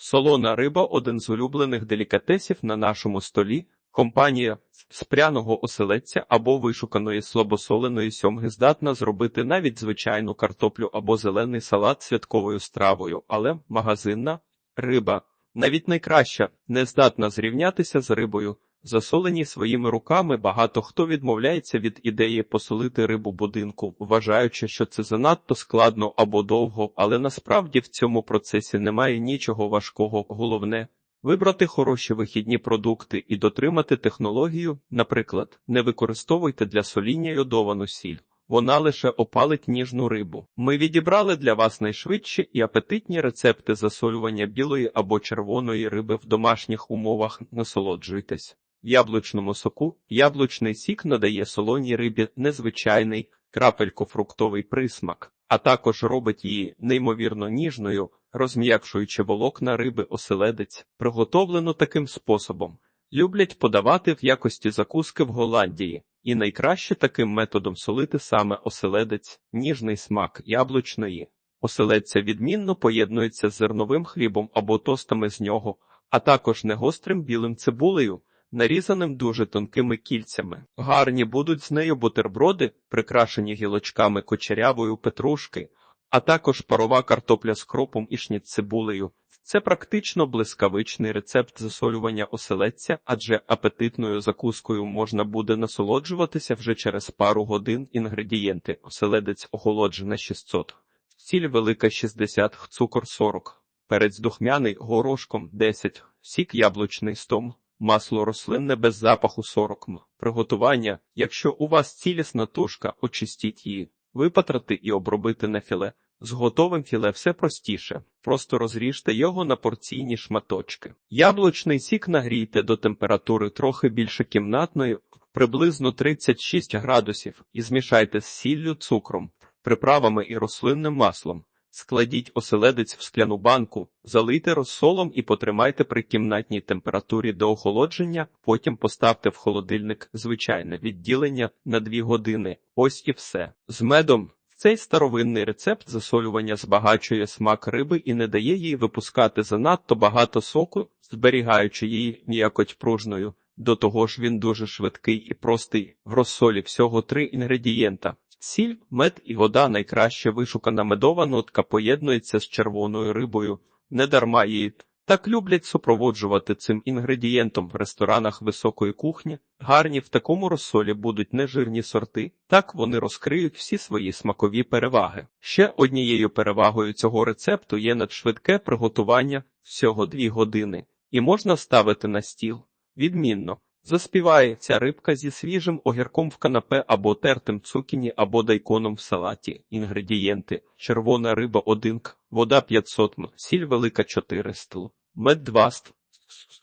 Солона риба один з улюблених делікатесів на нашому столі. Компанія з пряного оселедця або вишуканої слабосоленої сьомги здатна зробити навіть звичайну картоплю або зелений салат святковою стравою, але магазинна риба, навіть найкраща, не здатна зрівнятися з рибою. Засолені своїми руками багато хто відмовляється від ідеї посолити рибу будинку, вважаючи, що це занадто складно або довго, але насправді в цьому процесі немає нічого важкого. Головне вибрати хороші вихідні продукти і дотримати технологію. Наприклад, не використовуйте для соління йодовану сіль. Вона лише опалить ніжну рибу. Ми відібрали для вас найшвидші і апетитні рецепти засолювання білої або червоної риби в домашніх умовах. Насолоджуйтесь. Яблучному соку яблучний сік надає солоній рибі незвичайний крапелько-фруктовий присмак, а також робить її неймовірно ніжною, розм'якшуючи волокна риби оселедець, приготовлену таким способом. Люблять подавати в якості закуски в Голландії, і найкраще таким методом солити саме оселедець, ніжний смак яблучної. Оселедця відмінно поєднується з зерновим хлібом або тостами з нього, а також негострим білим цибулею, нарізаним дуже тонкими кільцями. Гарні будуть з нею бутерброди, прикрашені гілочками кочерявої петрушки, а також парова картопля з кропом і шніццибулею. Це практично блискавичний рецепт засолювання оселедця, адже апетитною закускою можна буде насолоджуватися вже через пару годин. Інгредієнти оселедець охолоджена 600, сіль велика 60, цукор 40, перець духмяний горошком 10, сік яблучний 100, масло рослинне без запаху 40 м. Приготування, якщо у вас цілісна тушка, очистіть її, випатрати і обробити на філе. З готовим філе все простіше, просто розріжте його на порційні шматочки. Яблучний сік нагрійте до температури трохи більше кімнатної, приблизно 36 градусів, і змішайте з сіллю, цукром, приправами і рослинним маслом. Складіть оселедець в скляну банку, залийте розсолом і потримайте при кімнатній температурі до охолодження, потім поставте в холодильник звичайне відділення на 2 години. Ось і все. З медом цей старовинний рецепт засолювання збагачує смак риби і не дає їй випускати занадто багато соку, зберігаючи її м'якоть пружною. До того ж він дуже швидкий і простий. В розсолі всього три інгредієнта. Сіль, мед і вода найкраще вишукана медова нотка поєднується з червоною рибою. Недарма її так люблять супроводжувати цим інгредієнтом в ресторанах високої кухні. Гарні в такому розсолі будуть нежирні сорти, так вони розкриють всі свої смакові переваги. Ще однією перевагою цього рецепту є надшвидке приготування всього 2 години, і можна ставити на стіл. Відмінно. Заспіває ця рибка зі свіжим огірком в канапе або тертим цукіні, або дайконом в салаті. Інгредієнти: червона риба 1 к, вода 500 м, сіль велика 4 стл, мед 2 стл,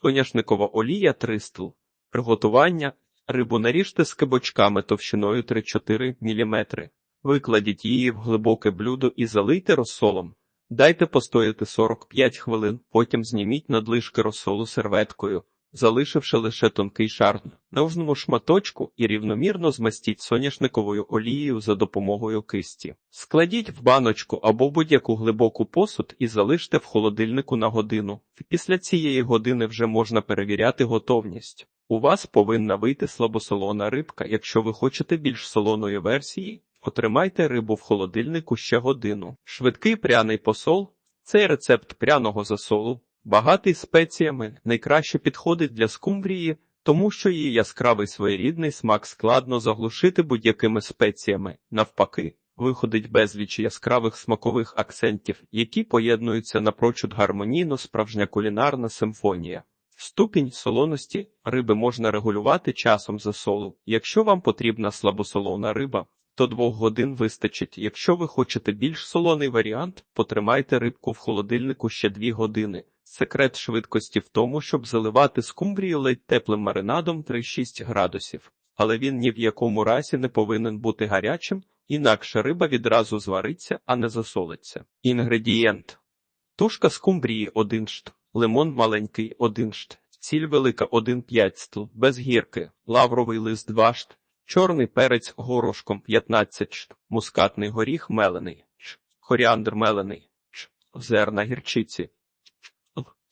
соняшникова олія 3 стл. Приготування рибу наріжте з кибочками товщиною 3-4 мм. Викладіть її в глибоке блюдо і залийте розсолом. Дайте постояти 45 хвилин, потім зніміть надлишки розсолу серветкою залишивши лише тонкий шар на кожному шматочку і рівномірно змастіть соняшниковою олією за допомогою кисті. Складіть в баночку або будь-яку глибоку посуд і залиште в холодильнику на годину. Після цієї години вже можна перевіряти готовність. У вас повинна вийти слабосолона рибка, якщо ви хочете більш солоної версії. Отримайте рибу в холодильнику ще годину. Швидкий пряний посол цей рецепт пряного засолу Багатий спеціями найкраще підходить для скумбрії, тому що її яскравий своєрідний смак складно заглушити будь-якими спеціями. Навпаки, виходить безліч яскравих смакових акцентів, які поєднуються напрочуд гармонійно справжня кулінарна симфонія. Ступінь солоності риби можна регулювати часом засолу. Якщо вам потрібна слабосолона риба, то двох годин вистачить. Якщо ви хочете більш солоний варіант, потримайте рибку в холодильнику ще дві години. Секрет швидкості в тому, щоб заливати скумбрію ледь теплим маринадом 3-6 градусів, але він ні в якому разі не повинен бути гарячим, інакше риба відразу звариться, а не засолиться. Інгредієнт тушка скумбрії 1 шт, лимон маленький 1 шт, ціль велика 1,5 стл, без гірки, лавровий лист 2 шт, чорний перець горошком 15 шт, мускатний горіх мелений, коріандр мелений, зерна гірчиці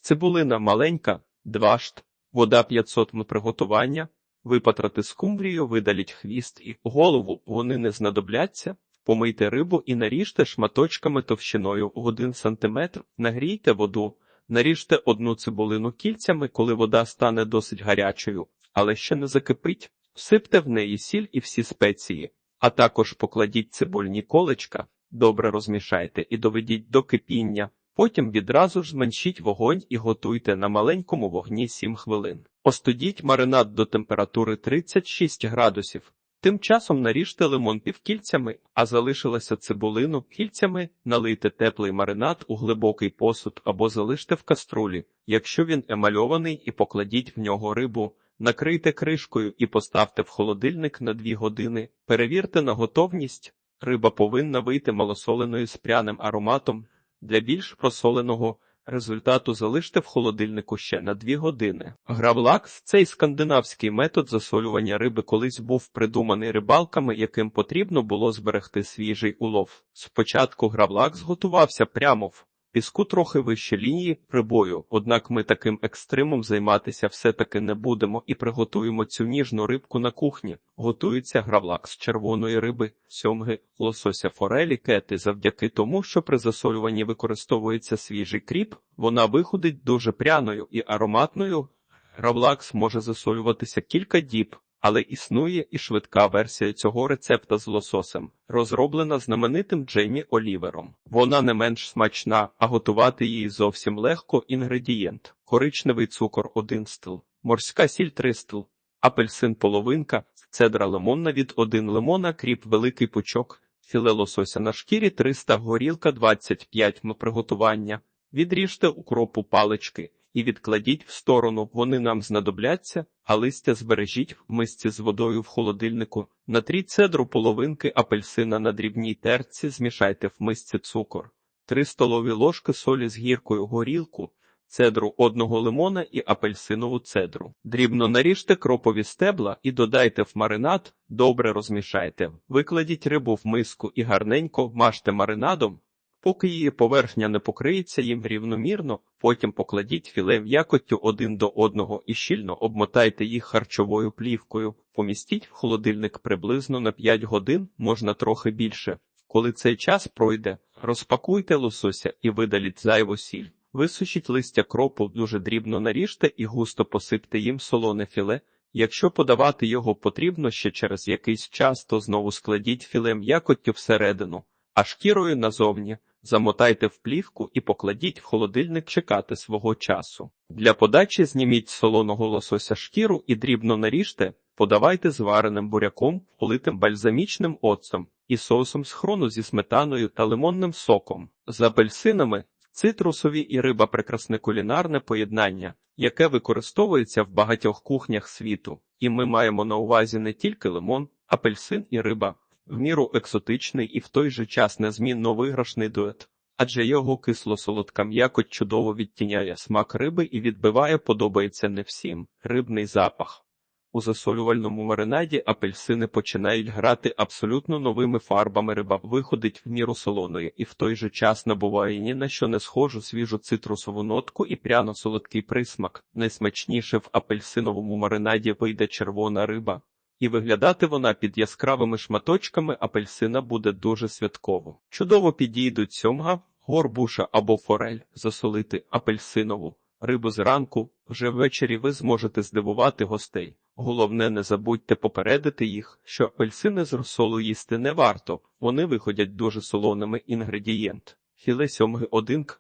Цибулина маленька, два шт, вода 500 м приготування, випатрати скумбрію, видаліть хвіст і голову, вони не знадобляться. Помийте рибу і наріжте шматочками товщиною 1 см, нагрійте воду, наріжте одну цибулину кільцями, коли вода стане досить гарячою, але ще не закипить, всипте в неї сіль і всі спеції, а також покладіть цибульні колечка, добре розмішайте і доведіть до кипіння. Потім відразу ж зменшіть вогонь і готуйте на маленькому вогні 7 хвилин. Остудіть маринад до температури 36 градусів. Тим часом наріжте лимон півкільцями, а залишилося цибулину кільцями, налийте теплий маринад у глибокий посуд або залиште в каструлі, якщо він емальований, і покладіть в нього рибу. Накрийте кришкою і поставте в холодильник на 2 години. Перевірте на готовність. Риба повинна вийти малосоленою з пряним ароматом. Для більш просоленого результату залиште в холодильнику ще на 2 години. Гравлакс – цей скандинавський метод засолювання риби колись був придуманий рибалками, яким потрібно було зберегти свіжий улов. Спочатку гравлакс готувався прямо в піску трохи вище лінії прибою, однак ми таким екстримом займатися все-таки не будемо і приготуємо цю ніжну рибку на кухні. Готується гравлак з червоної риби, сьомги, лосося форелі, кети. Завдяки тому, що при засолюванні використовується свіжий кріп, вона виходить дуже пряною і ароматною. Гравлакс може засолюватися кілька діб. Але існує і швидка версія цього рецепта з лососем, розроблена знаменитим Джеймі Олівером. Вона не менш смачна, а готувати її зовсім легко. Інгредієнт: коричневий цукор 1 стил, морська сіль 3 стил, апельсин половинка, цедра лимонна від 1 лимона, кріп великий пучок, філе лосося на шкірі 300 горілка 25 м приготування. Відріжте укропу палички і відкладіть в сторону, вони нам знадобляться, а листя збережіть в мисці з водою в холодильнику. Натріть цедру половинки апельсина на дрібній терці, змішайте в мисці цукор, 3 столові ложки солі з гіркою горілку, цедру одного лимона і апельсинову цедру. Дрібно наріжте кропові стебла і додайте в маринад, добре розмішайте. Викладіть рибу в миску і гарненько вмажте маринадом. Поки її поверхня не покриється їм рівномірно, потім покладіть філе м'якоттю один до одного і щільно обмотайте їх харчовою плівкою, помістіть в холодильник приблизно на 5 годин, можна трохи більше. Коли цей час пройде, розпакуйте лосося і видаліть зайву сіль. Висушіть листя кропу, дуже дрібно наріжте і густо посипте їм солоне філе. Якщо подавати його потрібно ще через якийсь час, то знову складіть філе м'якоттю всередину, а шкірою назовні. Замотайте в плівку і покладіть в холодильник чекати свого часу. Для подачі зніміть солоного лосося шкіру і дрібно наріжте, подавайте звареним буряком, политим бальзамічним оцтом і соусом з хрону зі сметаною та лимонним соком. З апельсинами цитрусові і риба прекрасне кулінарне поєднання, яке використовується в багатьох кухнях світу, і ми маємо на увазі не тільки лимон, апельсин і риба в міру екзотичний і в той же час незмінно виграшний дует, адже його кисло-солодка м'якоть чудово відтіняє смак риби і відбиває подобається не всім рибний запах. У засолювальному маринаді апельсини починають грати абсолютно новими фарбами риба виходить в міру солоної і в той же час набуває ні на що не схожу свіжу цитрусову нотку і пряно-солодкий присмак. Найсмачніше в апельсиновому маринаді вийде червона риба і виглядати вона під яскравими шматочками апельсина буде дуже святково. Чудово підійдуть сьомга, горбуша або форель, засолити апельсинову рибу зранку, вже ввечері ви зможете здивувати гостей. Головне, не забудьте попередити їх, що апельсини з розсолу їсти не варто, вони виходять дуже солоними інгредієнт. Філе сьомги 1 к,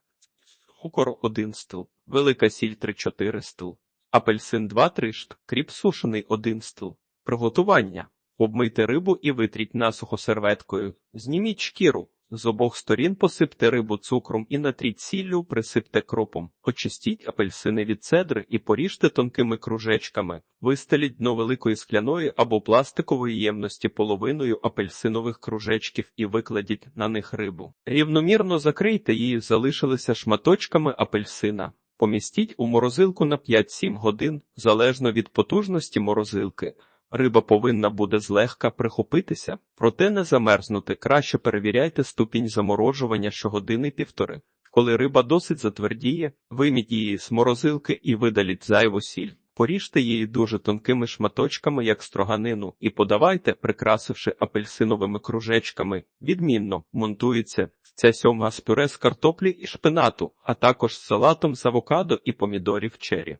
цукор 1 стил, велика сіль 3-4 стил, апельсин 2-3 шт, кріп сушений 1 стил. Приготування. Обмийте рибу і витріть насухо серветкою. Зніміть шкіру. З обох сторін посипте рибу цукром і натріть сіллю, присипте кропом. Очистіть апельсини від цедри і поріжте тонкими кружечками. Вистеліть дно великої скляної або пластикової ємності половиною апельсинових кружечків і викладіть на них рибу. Рівномірно закрийте її, залишилися шматочками апельсина. Помістіть у морозилку на 5-7 годин, залежно від потужності морозилки. Риба повинна буде злегка прихопитися, проте не замерзнути. Краще перевіряйте ступінь заморожування щогодини півтори. Коли риба досить затвердіє, вийміть її з морозилки і видаліть зайву сіль. Поріжте її дуже тонкими шматочками, як строганину, і подавайте, прикрасивши апельсиновими кружечками. Відмінно монтується ця сьомга з пюре з картоплі і шпинату, а також з салатом з авокадо і помідорів чері.